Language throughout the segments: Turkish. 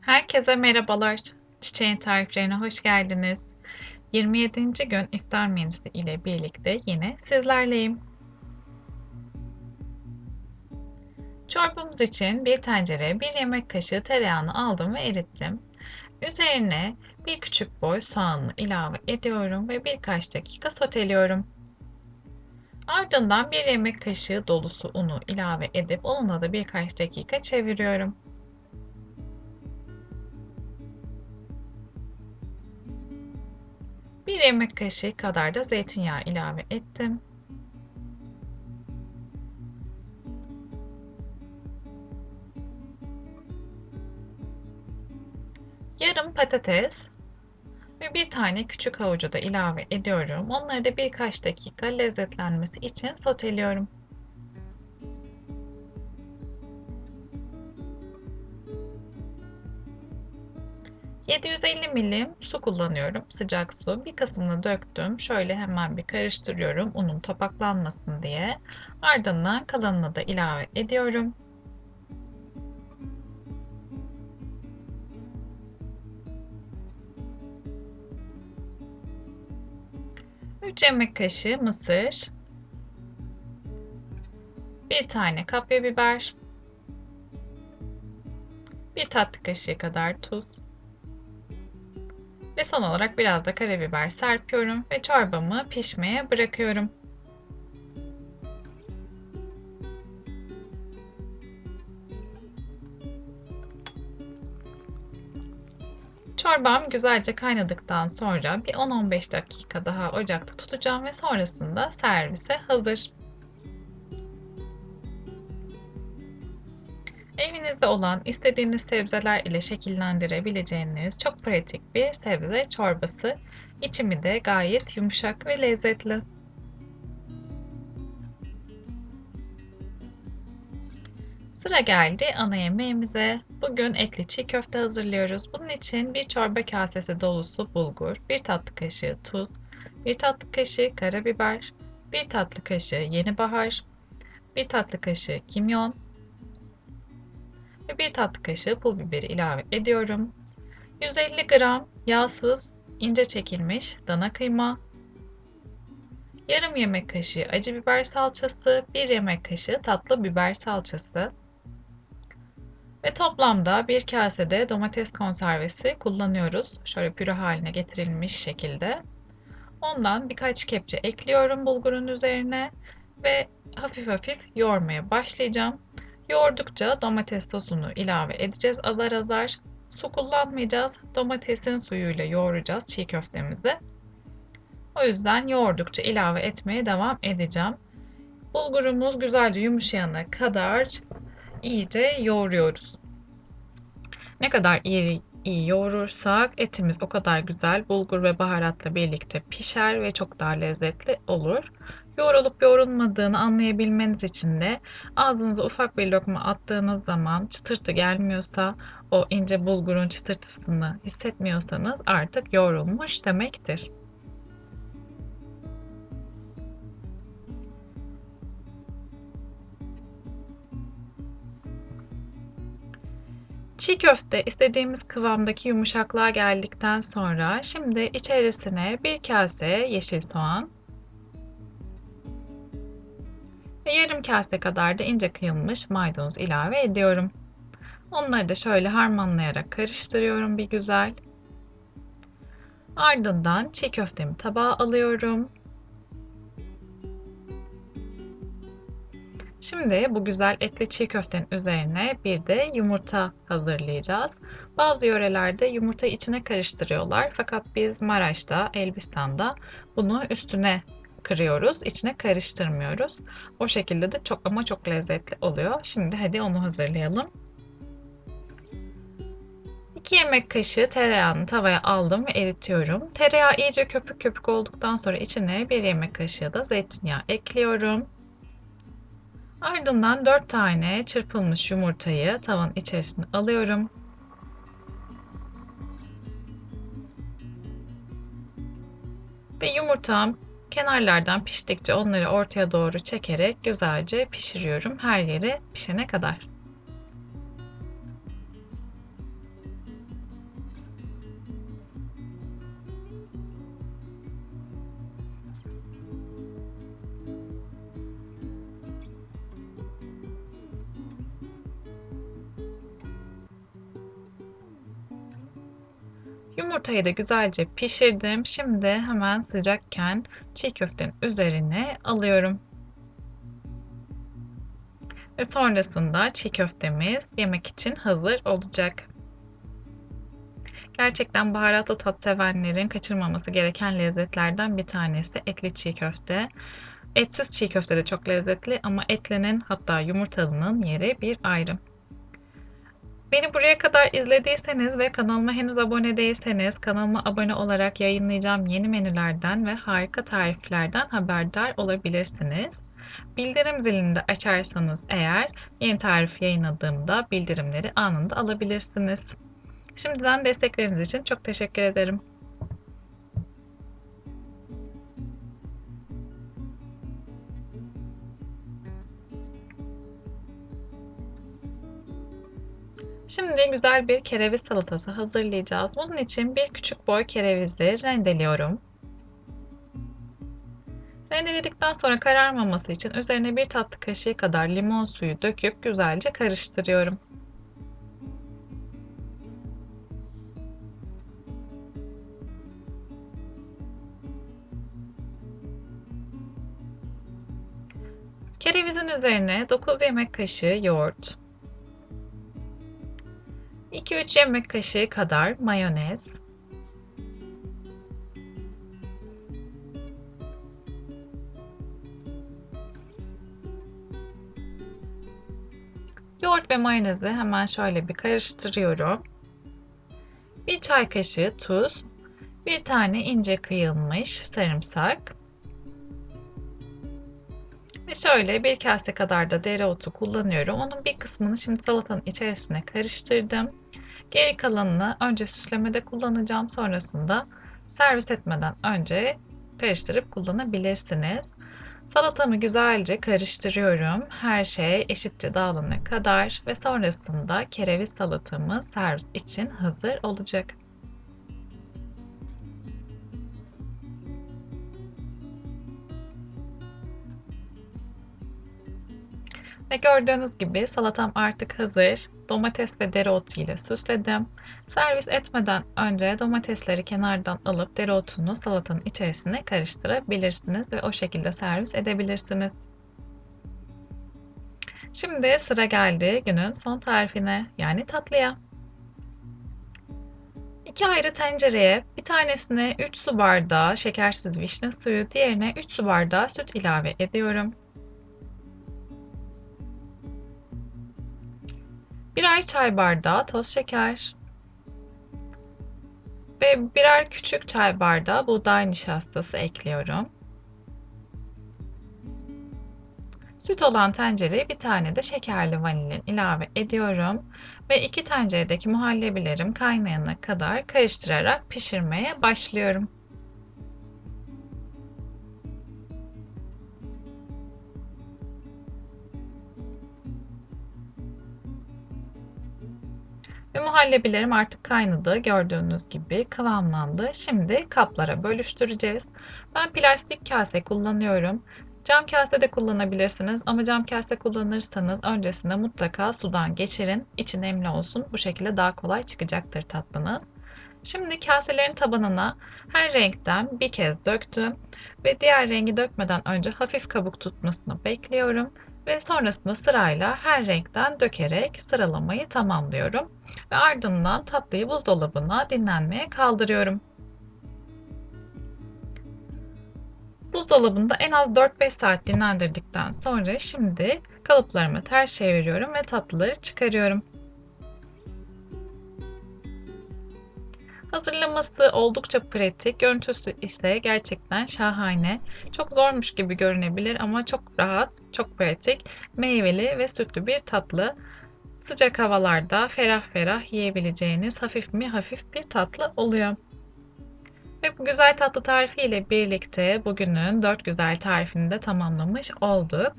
Herkese merhabalar. Çiçeğin tariflerine hoş geldiniz. 27. gün iftar menüsü ile birlikte yine sizlerleyim. Çorbamız için bir tencere 1 yemek kaşığı tereyağını aldım ve erittim. Üzerine bir küçük boy soğanı ilave ediyorum ve birkaç dakika soteliyorum. Ardından bir yemek kaşığı dolusu unu ilave edip onunla da birkaç dakika çeviriyorum. Bir yemek kaşığı kadar da zeytinyağı ilave ettim. Yarım patates ve bir tane küçük havucu da ilave ediyorum. Onları da birkaç dakika lezzetlenmesi için soteliyorum. 750 milim su kullanıyorum. Sıcak su. Bir kısmını döktüm. Şöyle hemen bir karıştırıyorum. Unun topaklanmasın diye. Ardından kalanını da ilave ediyorum. Üç yemek kaşığı mısır. Bir tane kapya biber. Bir tatlı kaşığı kadar tuz. Ve son olarak biraz da karabiber serpiyorum ve çorbamı pişmeye bırakıyorum. Çorbam güzelce kaynadıktan sonra bir 10-15 dakika daha ocakta tutacağım ve sonrasında servise hazır. Evinizde olan istediğiniz sebzeler ile şekillendirebileceğiniz çok pratik bir sebze çorbası. İçimi de gayet yumuşak ve lezzetli. Sıra geldi ana yemeğimize. Bugün etli çiğ köfte hazırlıyoruz. Bunun için bir çorba kasesi dolusu bulgur, bir tatlı kaşığı tuz, bir tatlı kaşığı karabiber, bir tatlı kaşığı yeni bahar, bir tatlı kaşığı kimyon, ve 1 tatlı kaşığı pul biberi ilave ediyorum. 150 gram yağsız ince çekilmiş dana kıyma, yarım yemek kaşığı acı biber salçası, 1 yemek kaşığı tatlı biber salçası ve toplamda bir kasede domates konservesi kullanıyoruz. Şöyle püre haline getirilmiş şekilde. Ondan birkaç kepçe ekliyorum bulgurun üzerine ve hafif hafif yoğurmaya başlayacağım. Yoğurdukça domates sosunu ilave edeceğiz azar azar. Su kullanmayacağız. Domatesin suyuyla yoğuracağız çiğ köftemizi. O yüzden yoğurdukça ilave etmeye devam edeceğim. Bulgurumuz güzelce yumuşayana kadar iyice yoğuruyoruz. Ne kadar iyi, iyi yoğurursak etimiz o kadar güzel bulgur ve baharatla birlikte pişer ve çok daha lezzetli olur. Yoğrulup yoğrulmadığını anlayabilmeniz için de ağzınıza ufak bir lokma attığınız zaman çıtırtı gelmiyorsa, o ince bulgurun çıtırtısını hissetmiyorsanız artık yoğrulmuş demektir. Çiğ köfte istediğimiz kıvamdaki yumuşaklığa geldikten sonra şimdi içerisine bir kase yeşil soğan, yarım kase kadar da ince kıyılmış maydanoz ilave ediyorum. Onları da şöyle harmanlayarak karıştırıyorum bir güzel. Ardından çiğ köftemi tabağa alıyorum. Şimdi bu güzel etli çiğ köftenin üzerine bir de yumurta hazırlayacağız. Bazı yörelerde yumurta içine karıştırıyorlar fakat biz Maraş'ta, Elbistan'da bunu üstüne kırıyoruz. İçine karıştırmıyoruz. O şekilde de çok ama çok lezzetli oluyor. Şimdi hadi onu hazırlayalım. 2 yemek kaşığı tereyağını tavaya aldım ve eritiyorum. Tereyağı iyice köpük köpük olduktan sonra içine 1 yemek kaşığı da zeytinyağı ekliyorum. Ardından 4 tane çırpılmış yumurtayı tavanın içerisine alıyorum. Ve yumurtam Kenarlardan piştikçe onları ortaya doğru çekerek güzelce pişiriyorum her yeri pişene kadar. Yumurtayı da güzelce pişirdim. Şimdi hemen sıcakken çiğ köftenin üzerine alıyorum. Ve sonrasında çiğ köftemiz yemek için hazır olacak. Gerçekten baharatlı tat sevenlerin kaçırmaması gereken lezzetlerden bir tanesi etli çiğ köfte. Etsiz çiğ köfte de çok lezzetli ama etlinin hatta yumurtalının yeri bir ayrı. Beni buraya kadar izlediyseniz ve kanalıma henüz abone değilseniz kanalıma abone olarak yayınlayacağım yeni menülerden ve harika tariflerden haberdar olabilirsiniz. Bildirim zilini de açarsanız eğer yeni tarif yayınladığımda bildirimleri anında alabilirsiniz. Şimdiden destekleriniz için çok teşekkür ederim. Şimdi güzel bir kereviz salatası hazırlayacağız. Bunun için bir küçük boy kerevizi rendeliyorum. Rendeledikten sonra kararmaması için üzerine bir tatlı kaşığı kadar limon suyu döküp güzelce karıştırıyorum. Kerevizin üzerine 9 yemek kaşığı yoğurt, 2-3 yemek kaşığı kadar mayonez, Yoğurt ve mayonezi hemen şöyle bir karıştırıyorum. Bir çay kaşığı tuz, bir tane ince kıyılmış sarımsak, ve şöyle bir kase kadar da dereotu kullanıyorum. Onun bir kısmını şimdi salatanın içerisine karıştırdım. Geri kalanını önce süslemede kullanacağım. Sonrasında servis etmeden önce karıştırıp kullanabilirsiniz. Salatamı güzelce karıştırıyorum. Her şey eşitçe dağılana kadar ve sonrasında kereviz salatamız servis için hazır olacak. Ve gördüğünüz gibi salatam artık hazır. Domates ve dereotu ile süsledim. Servis etmeden önce domatesleri kenardan alıp dereotunu salatanın içerisine karıştırabilirsiniz ve o şekilde servis edebilirsiniz. Şimdi sıra geldi günün son tarifine yani tatlıya. İki ayrı tencereye bir tanesine 3 su bardağı şekersiz vişne suyu, diğerine 3 su bardağı süt ilave ediyorum. Birer çay bardağı toz şeker ve birer küçük çay bardağı buğday nişastası ekliyorum. Süt olan tencereye bir tane de şekerli vanilin ilave ediyorum ve iki tenceredeki muhallebilerim kaynayana kadar karıştırarak pişirmeye başlıyorum. Ve muhallebilerim artık kaynadı. Gördüğünüz gibi kıvamlandı. Şimdi kaplara bölüştüreceğiz. Ben plastik kase kullanıyorum. Cam kase de kullanabilirsiniz ama cam kase kullanırsanız öncesinde mutlaka sudan geçirin. İçi nemli olsun. Bu şekilde daha kolay çıkacaktır tatlınız. Şimdi kaselerin tabanına her renkten bir kez döktüm ve diğer rengi dökmeden önce hafif kabuk tutmasını bekliyorum ve sonrasında sırayla her renkten dökerek sıralamayı tamamlıyorum ve ardından tatlıyı buzdolabına dinlenmeye kaldırıyorum. Buzdolabında en az 4-5 saat dinlendirdikten sonra şimdi kalıplarımı ters çeviriyorum ve tatlıları çıkarıyorum. Hazırlaması oldukça pratik, görüntüsü ise gerçekten şahane. Çok zormuş gibi görünebilir ama çok rahat, çok pratik, meyveli ve sütlü bir tatlı. Sıcak havalarda ferah ferah yiyebileceğiniz hafif mi hafif bir tatlı oluyor. Ve bu güzel tatlı tarifi ile birlikte bugünün 4 güzel tarifini de tamamlamış olduk.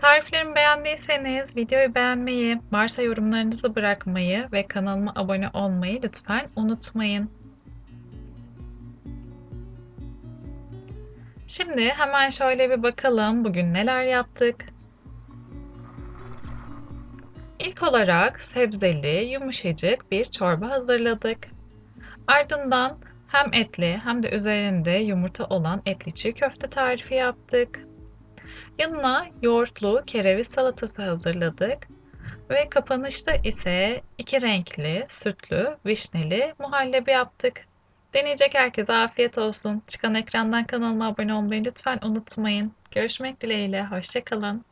Tariflerimi beğendiyseniz videoyu beğenmeyi, varsa yorumlarınızı bırakmayı ve kanalıma abone olmayı lütfen unutmayın. Şimdi hemen şöyle bir bakalım bugün neler yaptık. İlk olarak sebzeli, yumuşacık bir çorba hazırladık. Ardından hem etli hem de üzerinde yumurta olan etli çiğ köfte tarifi yaptık. Yanına yoğurtlu kereviz salatası hazırladık. Ve kapanışta ise iki renkli, sütlü, vişneli muhallebi yaptık. Deneyecek herkese afiyet olsun. Çıkan ekrandan kanalıma abone olmayı lütfen unutmayın. Görüşmek dileğiyle, hoşçakalın.